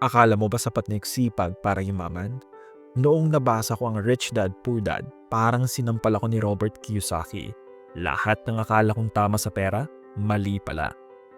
Akala mo ba sapat na sipag para yumaman? Noong nabasa ko ang Rich Dad Poor Dad, parang sinampal ako ni Robert Kiyosaki. Lahat ng akala kong tama sa pera, mali pala.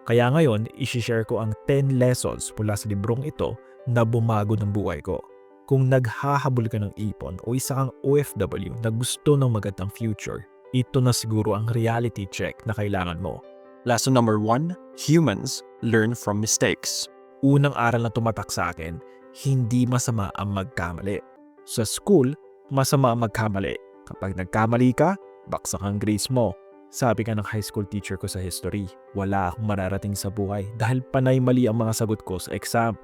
Kaya ngayon, isishare ko ang 10 lessons mula sa librong ito na bumago ng buhay ko. Kung naghahabol ka ng ipon o isa kang OFW na gusto ng magandang future, ito na siguro ang reality check na kailangan mo. Lesson number one humans learn from mistakes. Unang aral na tumatak sa akin, hindi masama ang magkamali. Sa school, masama ang magkamali. Kapag nagkamali ka, baksak ang grades mo. Sabi ka ng high school teacher ko sa history, wala akong mararating sa buhay dahil panay mali ang mga sagot ko sa exam.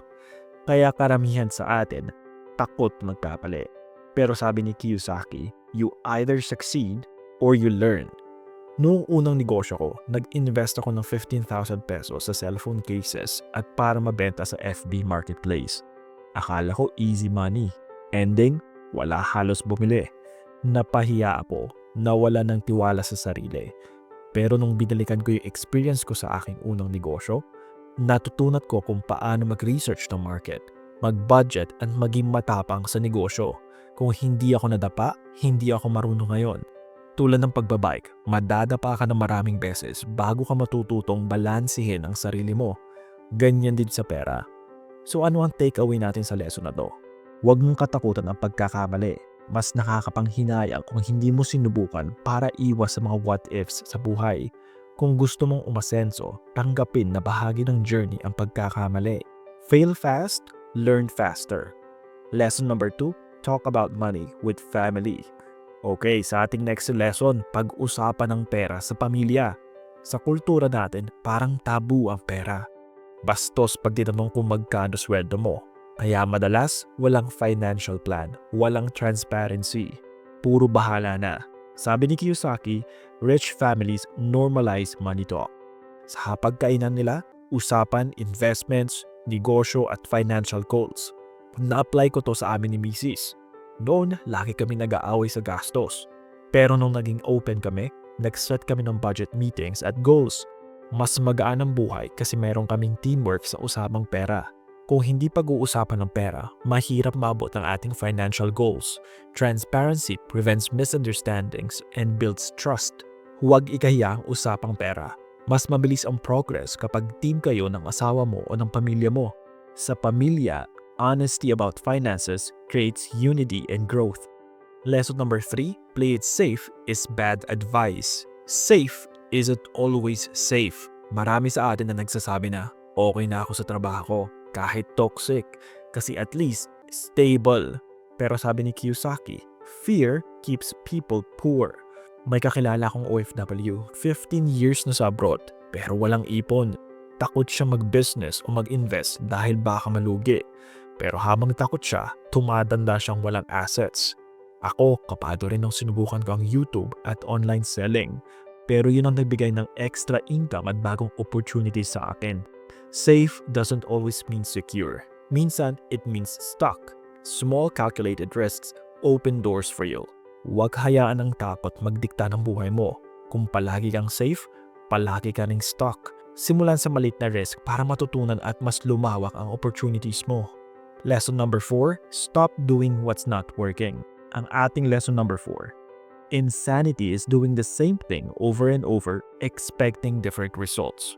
Kaya karamihan sa atin, takot magkamali. Pero sabi ni Kiyosaki, you either succeed or you learn. Noong unang negosyo ko, nag-invest ako ng 15,000 pesos sa cellphone cases at para mabenta sa FB Marketplace. Akala ko easy money. Ending, wala halos bumili. Napahiya ako, nawala ng tiwala sa sarili. Pero nung binalikan ko yung experience ko sa aking unang negosyo, natutunat ko kung paano mag-research ng market, mag-budget at maging matapang sa negosyo. Kung hindi ako nadapa, hindi ako marunong ngayon. Tulad ng pagbabike, madadapa ka na maraming beses bago ka matututong balansihin ang sarili mo. Ganyan din sa pera. So ano ang takeaway natin sa lesson na to? Huwag mong katakutan ang pagkakamali. Mas nakakapanghinayang kung hindi mo sinubukan para iwas sa mga what-ifs sa buhay. Kung gusto mong umasenso, tanggapin na bahagi ng journey ang pagkakamali. Fail fast, learn faster. Lesson number 2, talk about money with family. Okay, sa ating next lesson, pag-usapan ng pera sa pamilya. Sa kultura natin, parang tabu ang pera. Bastos pag tinanong kung magkano sweldo mo. Kaya madalas, walang financial plan, walang transparency. Puro bahala na. Sabi ni Kiyosaki, rich families normalize money talk. Sa pagkainan nila, usapan investments, negosyo at financial goals. Na-apply ko to sa amin ni Mrs. Noon, lagi kami nag-aaway sa gastos. Pero nung naging open kami, nag-set kami ng budget meetings at goals. Mas magaan ang buhay kasi meron kaming teamwork sa usapang pera. Kung hindi pag-uusapan ng pera, mahirap maabot ang ating financial goals. Transparency prevents misunderstandings and builds trust. Huwag ikahiya ang usapang pera. Mas mabilis ang progress kapag team kayo ng asawa mo o ng pamilya mo. Sa pamilya, honesty about finances creates unity and growth. Lesson number 3, play it safe is bad advice. Safe isn't always safe. Marami sa atin na nagsasabi na, okay na ako sa trabaho ko, kahit toxic, kasi at least stable. Pero sabi ni Kiyosaki, fear keeps people poor. May kakilala akong OFW, 15 years na sa abroad, pero walang ipon. Takot siya mag-business o mag-invest dahil baka malugi. Pero habang takot siya, tumatanda siyang walang assets. Ako, kapado rin nang sinubukan ko ang YouTube at online selling. Pero yun ang nagbigay ng extra income at bagong opportunities sa akin. Safe doesn't always mean secure. Minsan, it means stuck. Small calculated risks open doors for you. Huwag hayaan ang takot magdikta ng buhay mo. Kung palagi kang safe, palagi ka ring stuck. Simulan sa malit na risk para matutunan at mas lumawak ang opportunities mo. Lesson number 4, stop doing what's not working. Ang ating lesson number 4. Insanity is doing the same thing over and over, expecting different results.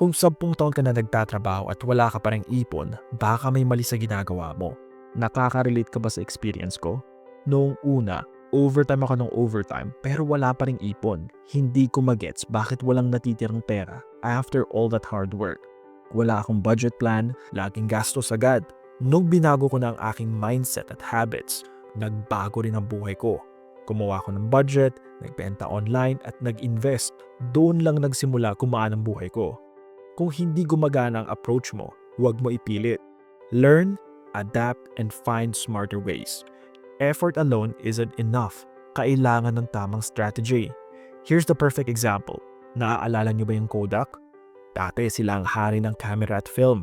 Kung sampung taon ka na nagtatrabaho at wala ka pa rin ipon, baka may mali sa ginagawa mo. Nakaka-relate ka ba sa experience ko? Noong una, overtime ako ng overtime pero wala pa rin ipon. Hindi ko magets bakit walang natitirang pera after all that hard work. Wala akong budget plan, laging gastos agad. Nung binago ko na ang aking mindset at habits, nagbago rin ang buhay ko. Gumawa ko ng budget, nagbenta online at nag-invest. Doon lang nagsimula kumaan ang buhay ko. Kung hindi gumagana ang approach mo, huwag mo ipilit. Learn, adapt, and find smarter ways. Effort alone isn't enough. Kailangan ng tamang strategy. Here's the perfect example. Naaalala niyo ba yung Kodak? Dati sila ang hari ng camera at film.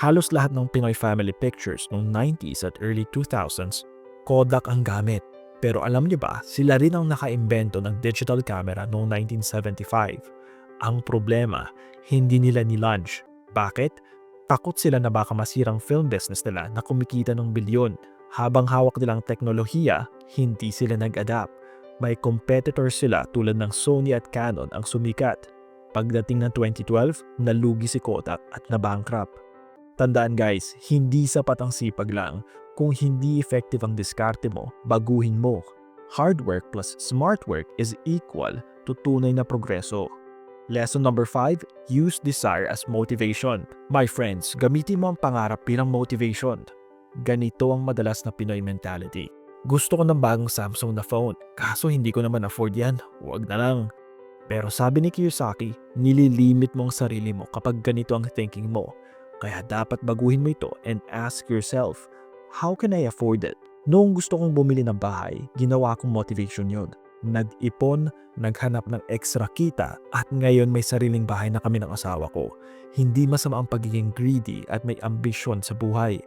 Halos lahat ng Pinoy family pictures noong 90s at early 2000s, Kodak ang gamit. Pero alam niyo ba, sila rin ang nakaimbento ng digital camera noong 1975. Ang problema, hindi nila ni-launch. Bakit? Takot sila na baka masirang film business nila na kumikita ng bilyon. Habang hawak nilang teknolohiya, hindi sila nag-adapt. May competitors sila tulad ng Sony at Canon ang sumikat. Pagdating ng 2012, nalugi si Kodak at nabankrupt. Tandaan guys, hindi sapat ang sipag lang. Kung hindi effective ang diskarte mo, baguhin mo. Hard work plus smart work is equal to tunay na progreso. Lesson number 5, use desire as motivation. My friends, gamitin mo ang pangarap bilang motivation. Ganito ang madalas na Pinoy mentality. Gusto ko ng bagong Samsung na phone, kaso hindi ko naman afford yan, huwag na lang. Pero sabi ni Kiyosaki, nililimit mo ang sarili mo kapag ganito ang thinking mo. Kaya dapat baguhin mo ito and ask yourself, how can I afford it? Noong gusto kong bumili ng bahay, ginawa kong motivation yon. Nag-ipon, naghanap ng extra kita at ngayon may sariling bahay na kami ng asawa ko. Hindi masama ang pagiging greedy at may ambisyon sa buhay.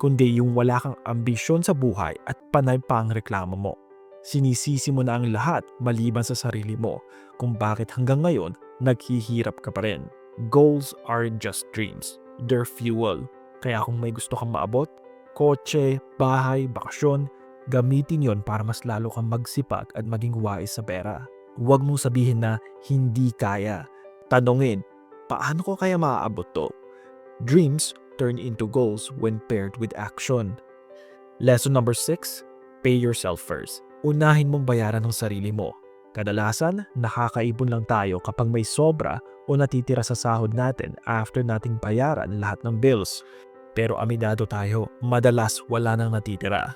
Kundi yung wala kang ambisyon sa buhay at panay pa ang reklamo mo. Sinisisi mo na ang lahat maliban sa sarili mo kung bakit hanggang ngayon naghihirap ka pa rin. Goals are just dreams. They're fuel. Kaya kung may gusto kang maabot, kotse, bahay, bakasyon, gamitin yon para mas lalo kang magsipag at maging wise sa pera. Huwag mong sabihin na hindi kaya. Tanungin, paano ko kaya maaabot to? Dreams turn into goals when paired with action. Lesson number 6, pay yourself first. Unahin mong bayaran ng sarili mo. Kadalasan, nakakaipon lang tayo kapag may sobra o natitira sa sahod natin after nating bayaran lahat ng bills. Pero aminado tayo, madalas wala nang natitira.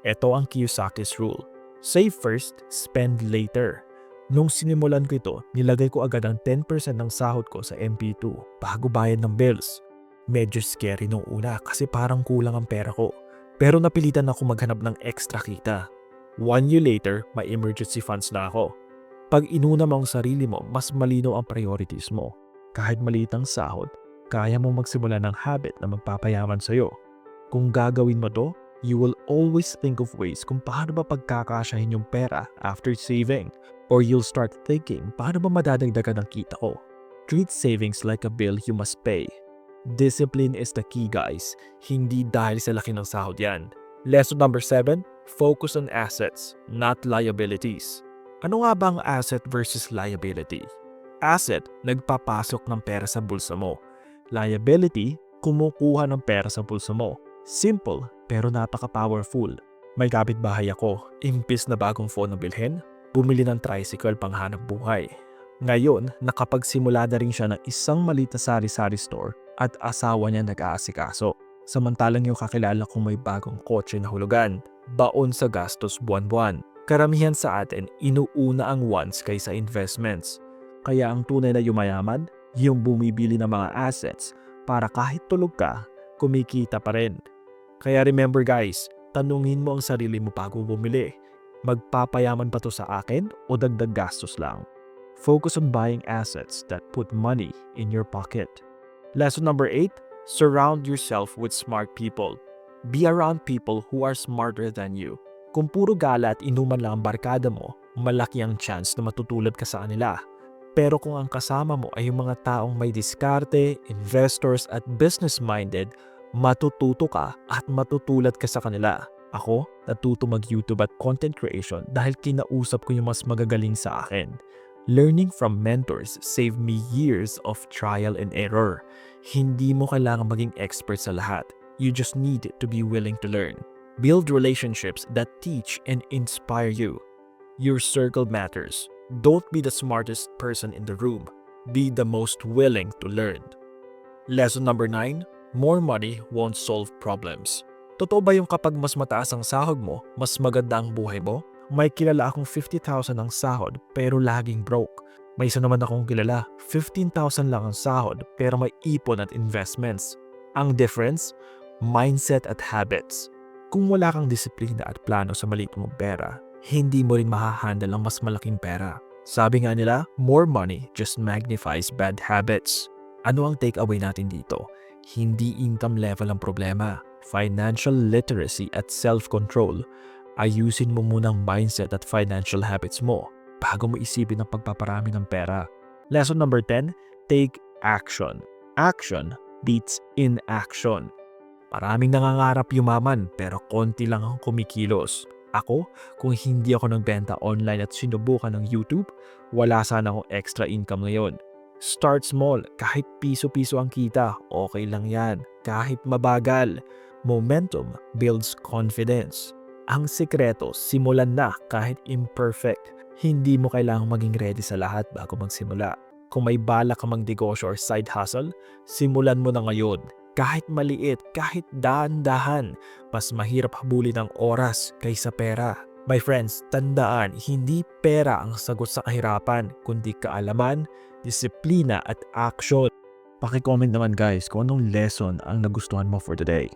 Ito ang Kiyosaki's rule. Save first, spend later. Nung sinimulan ko ito, nilagay ko agad ang 10% ng sahod ko sa MP2 bago bayad ng bills. Medyo scary nung una kasi parang kulang ang pera ko. Pero napilitan ako maghanap ng extra kita. One year later, may emergency funds na ako. Pag inuna mo ang sarili mo, mas malino ang priorities mo. Kahit maliit ang sahod, kaya mo magsimula ng habit na magpapayaman sa'yo. Kung gagawin mo to, you will always think of ways kung paano ba pagkakasyahin yung pera after saving. Or you'll start thinking, paano ba madadagdagan ang kita ko? Treat savings like a bill you must pay. Discipline is the key guys, hindi dahil sa laki ng sahod yan. Lesson number 7, focus on assets, not liabilities. Ano nga ba ang asset versus liability? Asset, nagpapasok ng pera sa bulsa mo. Liability, kumukuha ng pera sa bulsa mo. Simple, pero napaka-powerful. May kapitbahay ako, impis na bagong phone na bilhin, bumili ng tricycle pang hanap buhay. Ngayon, nakapagsimula na rin siya ng isang maliit na sari-sari store at asawa niya nag-aasikaso. Samantalang yung kakilala kong may bagong kotse na hulugan, baon sa gastos buwan-buwan. Karamihan sa atin, inuuna ang wants kaysa investments. Kaya ang tunay na yumayaman, yung bumibili ng mga assets para kahit tulog ka, kumikita pa rin. Kaya remember guys, tanungin mo ang sarili mo bago bumili. Magpapayaman ba to sa akin o dagdag gastos lang? Focus on buying assets that put money in your pocket. Lesson number 8, surround yourself with smart people. Be around people who are smarter than you. Kung puro gala at inuman lang ang barkada mo, malaki ang chance na matutulad ka sa kanila. Pero kung ang kasama mo ay yung mga taong may diskarte, investors at business-minded, matututo ka at matutulad ka sa kanila. Ako, natuto mag-YouTube at content creation dahil kinausap ko yung mas magagaling sa akin. Learning from mentors saved me years of trial and error. Hindi mo kailangan maging expert sa lahat. You just need to be willing to learn. Build relationships that teach and inspire you. Your circle matters. Don't be the smartest person in the room. Be the most willing to learn. Lesson number 9, more money won't solve problems. Totoo ba yung kapag mas mataas ang sahod mo, mas maganda ang buhay mo? May kilala akong 50,000 ang sahod pero laging broke. May isa naman akong kilala, 15,000 lang ang sahod pero may ipon at investments. Ang difference? Mindset at habits. Kung wala kang disiplina at plano sa maliit mong pera, hindi mo rin mahahandle ang mas malaking pera. Sabi nga nila, more money just magnifies bad habits. Ano ang takeaway natin dito? Hindi income level ang problema. Financial literacy at self-control. Ayusin mo munang mindset at financial habits mo bago mo isipin ang pagpaparami ng pera. Lesson number 10, take action. Action beats inaction. Maraming nangangarap yumaman pero konti lang ang kumikilos. Ako, kung hindi ako nagbenta online at sinubukan ng YouTube, wala sana akong extra income ngayon. Start small, kahit piso-piso ang kita, okay lang yan. Kahit mabagal, momentum builds confidence. Ang sikreto, simulan na kahit imperfect. Hindi mo kailangang maging ready sa lahat bago magsimula. Kung may bala ka mang negosyo or side hustle, simulan mo na ngayon. Kahit maliit, kahit dahan-dahan, mas mahirap habulin ang oras kaysa pera. My friends, tandaan, hindi pera ang sagot sa kahirapan, kundi kaalaman, disiplina at action. Pakicomment naman guys kung anong lesson ang nagustuhan mo for today.